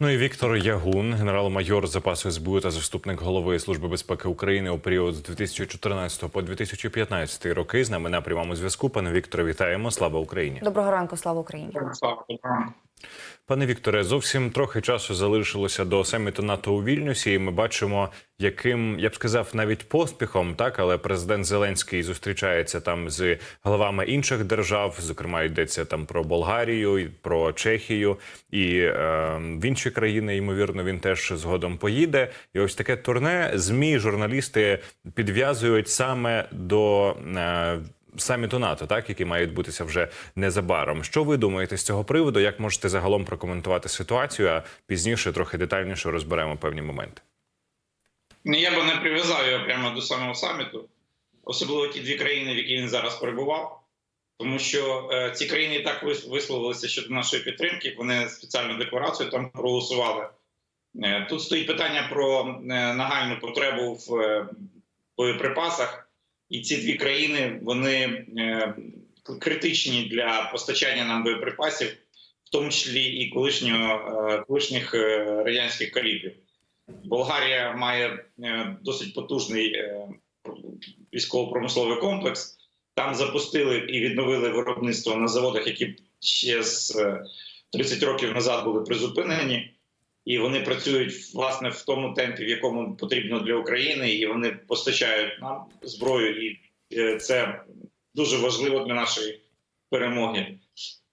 Ну і Віктор Ягун, генерал-майор запасу СБУ та заступник голови Служби безпеки України у період з 2014 по 2015 роки. З нами на прямому зв'язку. Пане Вікторе, вітаємо. Слава Україні. Доброго ранку, слава Україні. Пане Вікторе, зовсім трохи часу залишилося до саміту НАТО у Вільнюсі, і ми бачимо, яким я б сказав навіть поспіхом, так але президент Зеленський зустрічається там з головами інших держав. Зокрема, йдеться там про Болгарію, про Чехію і е, в інші країни. Ймовірно, він теж згодом поїде. І ось таке турне змі журналісти підв'язують саме до. Е, саміту НАТО, так який має відбутися вже незабаром. Що ви думаєте з цього приводу? Як можете загалом прокоментувати ситуацію? А пізніше трохи детальніше розберемо певні моменти. Ну, я би не прив'язав його прямо до самого саміту, особливо ті дві країни, в які він зараз перебував. Тому що е, ці країни так вис- висловилися щодо нашої підтримки. Вони спеціальну декларацію там проголосували. Е, тут стоїть питання про е, нагальну потребу в е, боєприпасах, і ці дві країни вони е, критичні для постачання нам боєприпасів, в тому числі і колишнього е, колишніх е, радянських калібрів. Болгарія має досить потужний військово-промисловий комплекс. Там запустили і відновили виробництво на заводах, які ще з е, 30 років назад були призупинені. І вони працюють власне в тому темпі, в якому потрібно для України, і вони постачають нам зброю, і е, це дуже важливо для нашої перемоги.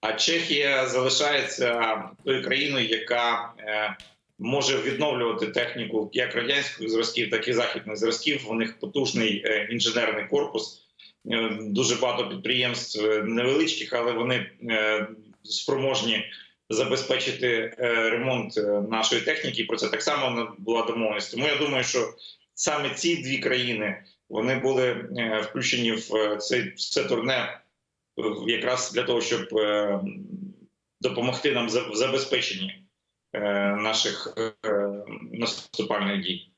А Чехія залишається тою країною, яка е, може відновлювати техніку як радянських зразків, так і західних зразків. У них потужний е, інженерний корпус. Дуже багато підприємств невеличких, але вони спроможні забезпечити е, ремонт е, нашої техніки. Про це так само була домовленість. Тому я думаю, що саме ці дві країни вони були е, включені в е, цей в це турне якраз для того, щоб допомогти нам в забезпеченні наших наступальних дій.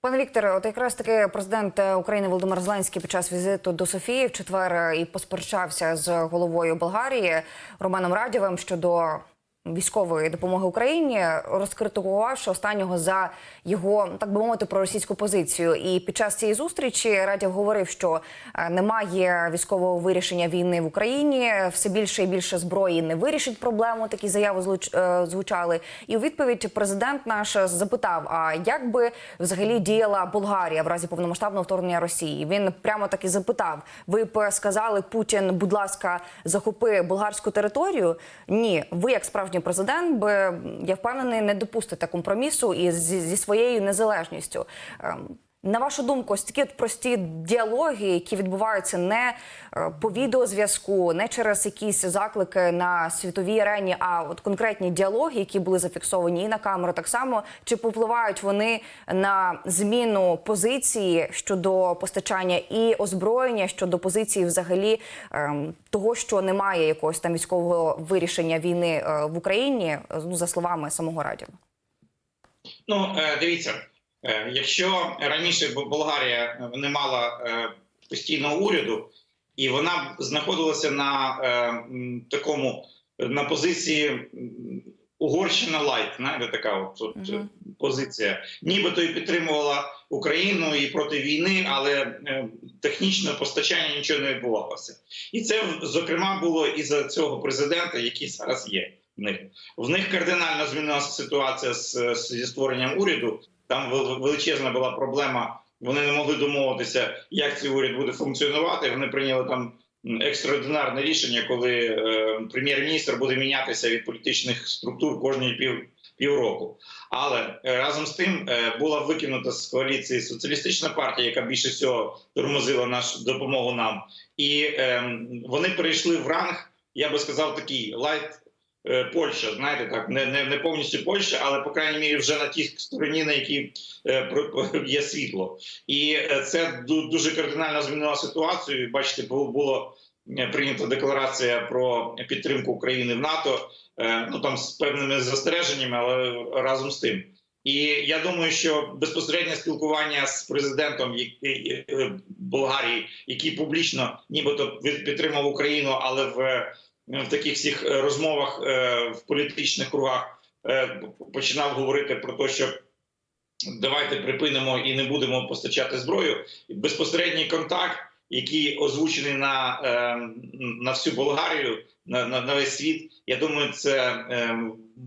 Пане Вікторе, от якраз таки президент України Володимир Зеленський під час візиту до Софії в четвер і посперечався з головою Болгарії Романом Радєвим щодо військової допомоги Україні, розкритикувавши останнього за його так би мовити проросійську позицію. І під час цієї зустрічі Радєв говорив, що е, немає військового вирішення війни в Україні. Все більше і більше зброї не вирішить проблему. Такі заяви е, звучали. І у відповідь президент наш запитав: а як би взагалі діяла Болгарія в разі повномасштабного вторгнення Росії? Він прямо таки запитав: ви б сказали Путін, будь ласка, захопи болгарську територію? Ні, ви як справжній президент би я впевнений, не допустити компромісу із зі, зі своєю незалежністю. На вашу думку, ось такі от прості діалоги, які відбуваються не е, по відеозв'язку, не через якісь заклики на світовій арені, а от конкретні діалоги, які були зафіксовані і на камеру, так само чи повпливають вони на зміну позиції щодо постачання і озброєння щодо позиції, взагалі ем, того, що немає якогось там військового вирішення війни е, в Україні, е, ну за словами самого Радіва. Ну, дивіться, якщо раніше Болгарія не мала е, постійного уряду, і вона знаходилася на е, такому на позиції Угорщина лайт, знаєте, така от, от Мгм. позиція. Нібито і підтримувала Україну і проти війни, але е, технічне постачання нічого не відбувалося. І це зокрема було і за цього президента, який зараз є в них. В них кардинально змінилася ситуація з, з- зі створенням уряду. Там величезна була проблема. Вони не могли домовитися, як цей уряд буде функціонувати. Вони прийняли там екстраординарне рішення, коли е, прем'єр-міністр буде мінятися від політичних структур кожні пів півроку. Але е, разом з тим е, була викинута з коаліції соціалістична партія, яка більше всього тормозила нашу допомогу нам, і е, вони перейшли в ранг, я би сказав, такий лайт Польща, знаєте, так не, не, не повністю Польща, але по крайній мірі вже на тій стороні, на якій е, є світло, і е, це дуже кардинально змінило ситуацію. Бачите, було, е, прийнята декларація про підтримку України в НАТО. е, Ну там з певними застереженнями, але разом з тим. І я думаю, що безпосереднє спілкування з президентом е, Болгарії, який публічно нібито підтримав Україну, але в, в таких всіх е, розмовах е, в політичних кругах е, починав говорити про те, що давайте припинимо і не будемо постачати зброю. Безпосередній контакт, який озвучений на, е, на всю Болгарію, на, на, на весь світ. Я думаю, це е,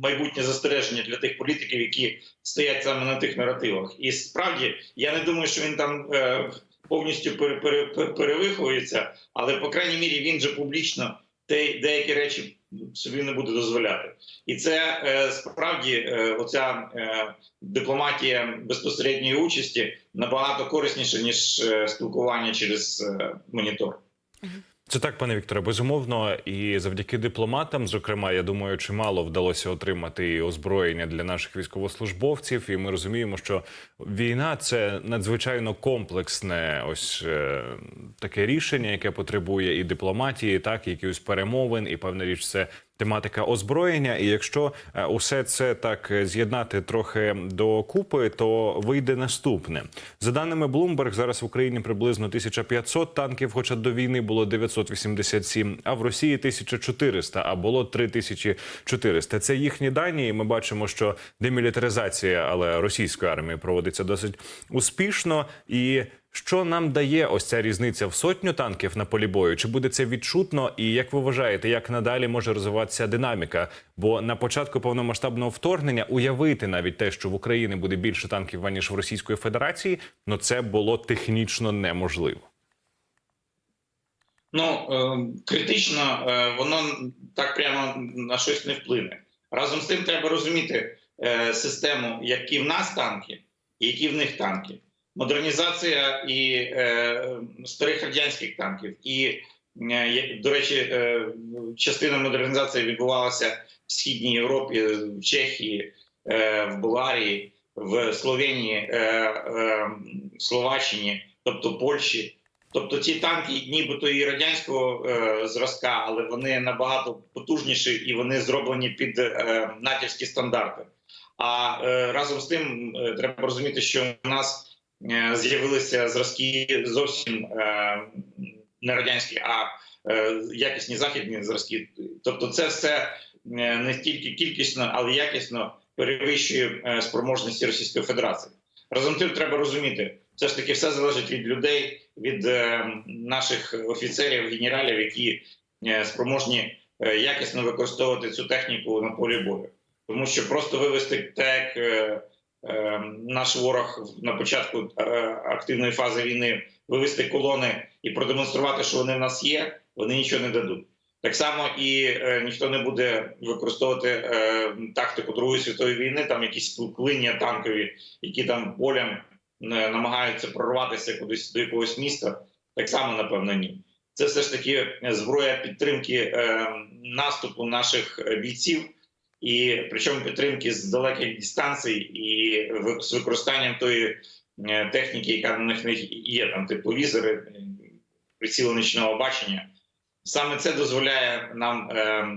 майбутнє застереження для тих політиків, які стоять саме на тих наративах. І справді я не думаю, що він там е, повністю пере, пере, пере- перевиховується, але по крайній мірі він же публічно деякі речі собі не буде дозволяти. І це е, справді е, оця е, дипломатія безпосередньої участі набагато корисніше ніж спілкування через монітор. Це так, пане Вікторе, безумовно, і завдяки дипломатам, зокрема, я думаю, чимало вдалося отримати і озброєння для наших військовослужбовців. І ми розуміємо, що війна це надзвичайно комплексне ось е, таке рішення, яке потребує і дипломатії, так і якихось перемовин, і певна річ це тематика озброєння. І якщо е, усе це так з'єднати трохи докупи, то вийде наступне. За даними Bloomberg, зараз в Україні приблизно 1500 танків, хоча до війни було 987, а в Росії 1400, а було 3400. Це їхні дані. і Ми бачимо, що демілітаризація, але російської армії проводиться досить успішно і. Що нам дає ось ця різниця в сотню танків на полі бою? Чи буде це відчутно? І як ви вважаєте, як надалі може розвиватися динаміка? Бо на початку повномасштабного вторгнення уявити навіть те, що в Україні буде більше танків аніж в Російської Федерації, ну це було технічно неможливо. Ну е, критично е, воно так прямо на щось не вплине. Разом з тим, треба розуміти е, систему, які в нас танки, і які в них танки. Модернізація і е, старих радянських танків, і е, до речі, е, частина модернізації відбувалася в східній Європі, в Чехії, е, в Болгарії, в Словенії, е, е, Словаччині, тобто Польщі. Тобто ці танки, нібито і радянського е, зразка, але вони набагато потужніші і вони зроблені під е, натівські стандарти. А е, разом з тим е, треба розуміти, що у нас з'явилися зразки зовсім е, не радянські, а е, якісні західні зразки. Тобто, це все е, не тільки кількісно, але якісно перевищує е, спроможності Російської Федерації. Разом тим треба розуміти, все ж таки все залежить від людей, від е, наших офіцерів, генералів, які е, спроможні е, якісно використовувати цю техніку на полі бою. Тому що просто вивести е, е, наш ворог на початку е, активної фази війни, вивести колони і продемонструвати, що вони в нас є, вони нічого не дадуть. Так само і е, ніхто не буде використовувати е, тактику Другої світової війни, там якісь клиння танкові, які там полям е, намагаються прорватися кудись до якогось міста. Так само, напевно, ні. Це все ж таки зброя підтримки е, наступу наших е, бійців, і причому підтримки з далеких дистанцій і з використанням тої е, техніки, яка на них є, там тепловізори, е, приціли нічного бачення. Саме це дозволяє нам е,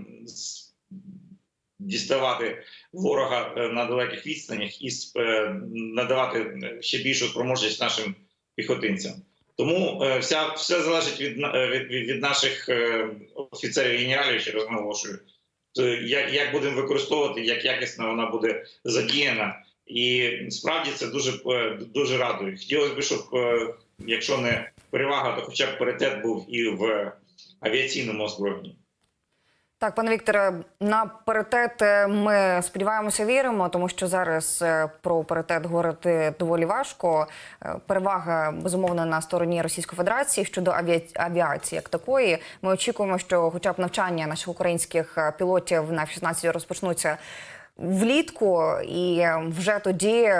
діставати ворога е, на далеких відстанях і надавати ще більшу спроможність нашим піхотинцям. Тому вся все залежить від, від, від, наших е, офіцерів і генералів, ще раз наголошую. То як, як будемо використовувати, як якісно вона буде задіяна. І справді це дуже е, дуже радує. Хотілося б, щоб е, якщо не перевага, то хоча б паритет був і в авіаційному озброєнні. Так, пане Вікторе, на паритет е, ми сподіваємося, віримо, тому що зараз е, про паритет говорити доволі важко. Е, Перевага безумовно на стороні Російської Федерації щодо авіа- авіації як такої. Ми очікуємо, що, хоча б навчання наших українських пілотів на F-16 розпочнуться. Влітку і вже тоді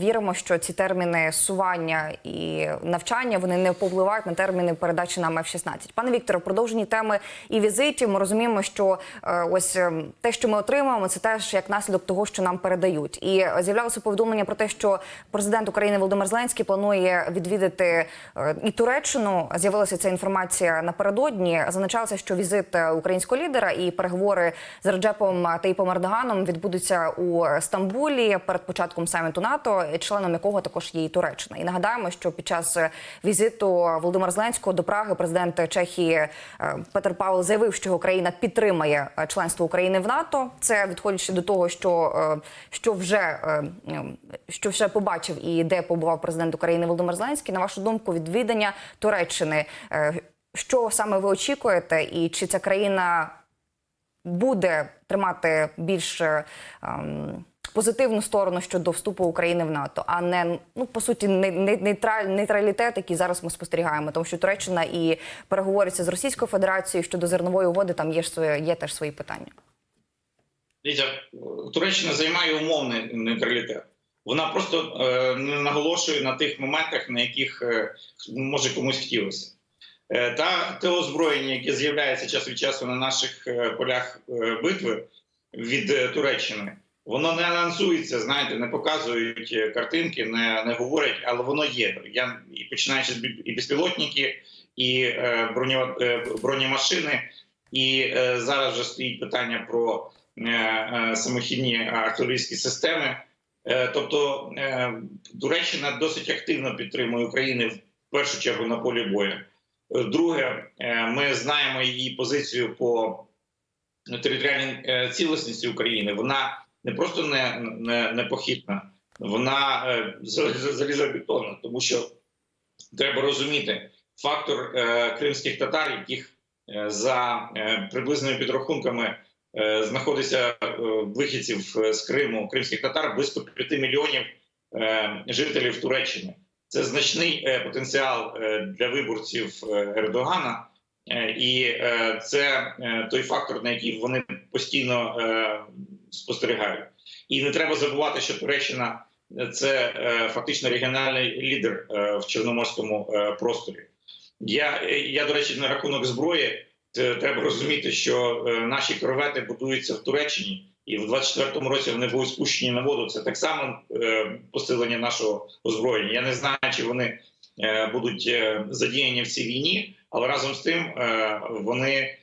віримо, що ці терміни сування і навчання вони не повпливають на терміни передачі нам F-16. Пане Вікторе, в продовженні теми і візитів ми розуміємо, що е, ось е, те, що ми отримуємо, це теж як наслідок того, що нам передають. І з'являлося повідомлення про те, що президент України Володимир Зеленський планує відвідати е, і Туреччину. З'явилася ця інформація напередодні. Зазначалося, що візит українського лідера і переговори з Реджепом Таїпом Ердоганом Радєвим відбудуться у Стамбулі перед початком саміту НАТО, членом якого також є і Туреччина. І нагадаємо, що під час візиту Володимира Зеленського до Праги президент Чехії е, Петр Павел заявив, що його країна підтримає е, членство України в НАТО. Це відходячи до того, що, е, що вже що вже побачив і де побував президент України Володимир Зеленський. На вашу думку, відвідання Туреччини. Що саме ви очікуєте, і чи ця країна буде тримати більш е, ем, позитивну сторону щодо вступу України в НАТО, а не ну по суті не, не, нейтраль, нейтралітет, який зараз ми спостерігаємо, тому що Туреччина і переговориться з Російською Федерацією щодо зернової угоди. Там є ж своє- є теж свої питання. Дивіться, Туреччина займає умовний нейтралітет. Вона просто е, не наголошує на тих моментах, на яких е, може комусь хотілося. Е, та те озброєння, яке з'являється час від часу на наших е, полях е, битви від Туреччини, воно не анонсується, знаєте, не показують картинки, не, не говорять, але воно є. Я і починаючи і безпілотники, і броня, е, бронемашини, і зараз вже стоїть питання про самохідні артилерійські системи. Тобто Туреччина досить активно підтримує Україну в першу чергу на полі бою. Друге, е, ми знаємо її позицію по територіальній е, цілісності України. Вона не просто не, не, непохитна, вона е, зал- залізобетонна, тому що треба розуміти фактор кримських татар, яких за приблизними підрахунками знаходиться вихідців з Криму кримських татар близько 5 мільйонів жителів Туреччини. Це значний е, потенціал е, для виборців е, Ердогана, і це той фактор, на який вони постійно спостерігають. І не треба забувати, що Туреччина це фактично регіональний лідер в чорноморському просторі. Я, я до речі, на рахунок зброї треба розуміти, що наші корвети будуються в Туреччині, і в 24-му році вони будуть спущені на воду. Це так само е, посилення нашого озброєння. Я не знаю, чи вони е, будуть е, задіяні в цій війні, але разом з тим вони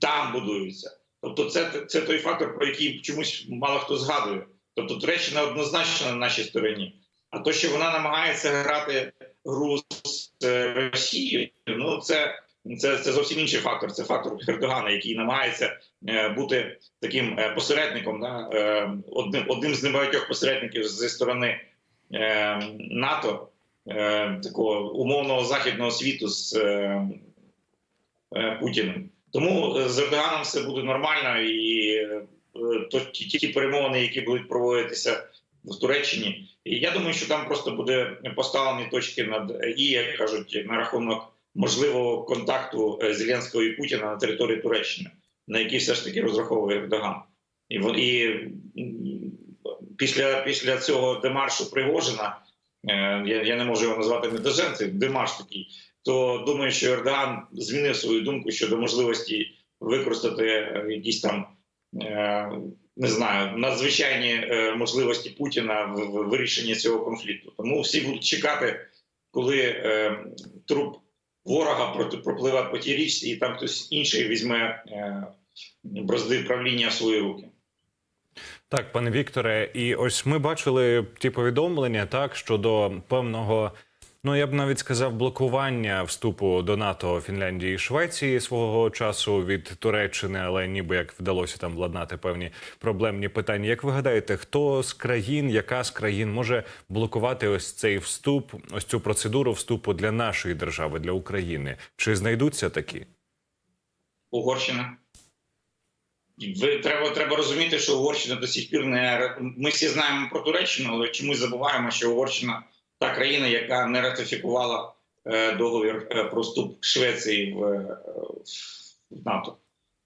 там будуються. Тобто, це, це той фактор, про який чомусь мало хто згадує. Тобто Туреччина однозначно на нашій стороні. А то, що вона намагається грати гру з Росією, ну це, це, це зовсім інший фактор. Це фактор Ердогана, який намагається бути таким е, посередником, да, е, одним, одним з небагатьох посередників зі сторони е, НАТО, е, такого умовного західного світу з е, е, Путіним. Тому е, з Ердоганом все буде нормально, і е, то ті, перемовини, які будуть проводитися в Туреччині, і я думаю, що там просто буде поставлені точки над і, як кажуть, на рахунок можливого контакту е, Зеленського і Путіна на території Туреччини, на який все ж таки розраховує Ердоган. І і після, після цього демаршу Пригожина, е, я, я не можу його назвати медожен, це демарш такий, то думаю, що Ердоган змінив свою думку щодо можливості використати е, якісь там. е, Не знаю, надзвичайні можливості Путіна в, вирішенні цього конфлікту. Тому всі будуть чекати, коли труп ворога проти пропливе по тій річці, і там хтось інший візьме бразди правління в свої руки. Так, пане Вікторе, і ось ми бачили ті повідомлення так щодо певного. Ну, я б навіть сказав, блокування вступу до НАТО Фінляндії і Швеції свого часу від Туреччини, але ніби як вдалося там владнати певні проблемні питання. Як ви гадаєте, хто з країн, яка з країн може блокувати ось цей вступ, ось цю процедуру вступу для нашої держави, для України? Чи знайдуться такі? Угорщина. Ви треба, треба розуміти, що Угорщина до сих пір не ми всі знаємо про Туреччину, але чомусь забуваємо, що Угорщина та країна, яка не ратифікувала е, договір е, про вступ Швеції в, е, в НАТО.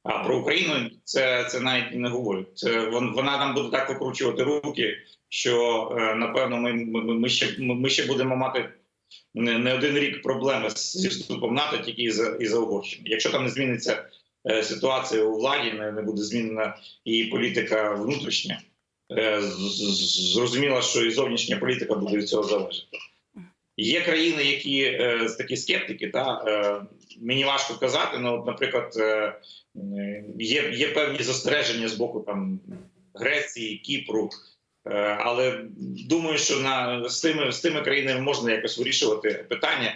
А про Україну це, це навіть не говорить. Це вон- вона нам буде так викручувати руки, що е, напевно ми, ми, ми ще ми ще будемо мати не, не один рік проблеми зі вступом НАТО тільки із за із Угорщини. Якщо там не зміниться е, ситуація у владі, не, буде змінена і політика внутрішня. е, Зрозуміло, що і зовнішня політика буде від цього залежати. Є країни, які е, такі скептики, та е, мені важко казати. Ну, от, наприклад, е, е, є, є певні застереження з боку там Греції, Кіпру. Е, Але думаю, що на з тими з тими країнами можна якось вирішувати питання.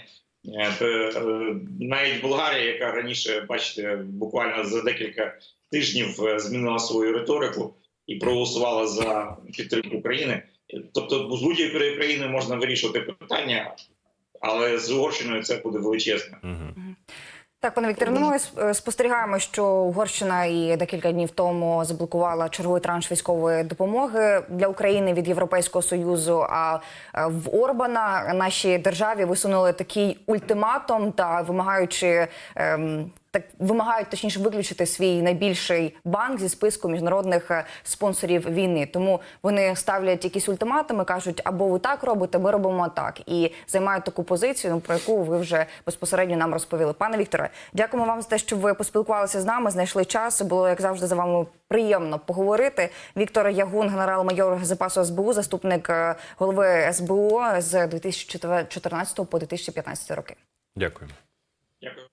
Е, е, Навіть Болгарія, яка раніше, бачите, буквально за декілька тижнів е, змінила свою риторику і проголосувала за підтримку України. Тобто, з будь-якої країни можна вирішувати питання, але з Угорщиною це буде величезне. Так, пане Вікторе, ну ми спостерігаємо, що Угорщина і декілька днів тому заблокувала черговий транш військової допомоги для України від Європейського союзу. А е, в Орбана нашій державі висунули такий ультиматум та вимагаючи. ем, Так вимагають точніше виключити свій найбільший банк зі списку міжнародних е, спонсорів війни. Тому вони ставлять якісь ультиматуми, кажуть, або ви так робите, ми робимо так, і займають таку позицію, ну, про яку ви вже безпосередньо нам розповіли. Пане Вікторе, дякуємо вам за те, що ви поспілкувалися з нами, знайшли час. Було як завжди за вами приємно поговорити. Віктор Ягун, генерал-майор запасу СБУ, заступник е, голови СБУ з 2014 по 2015 роки. Дякую. Дякую.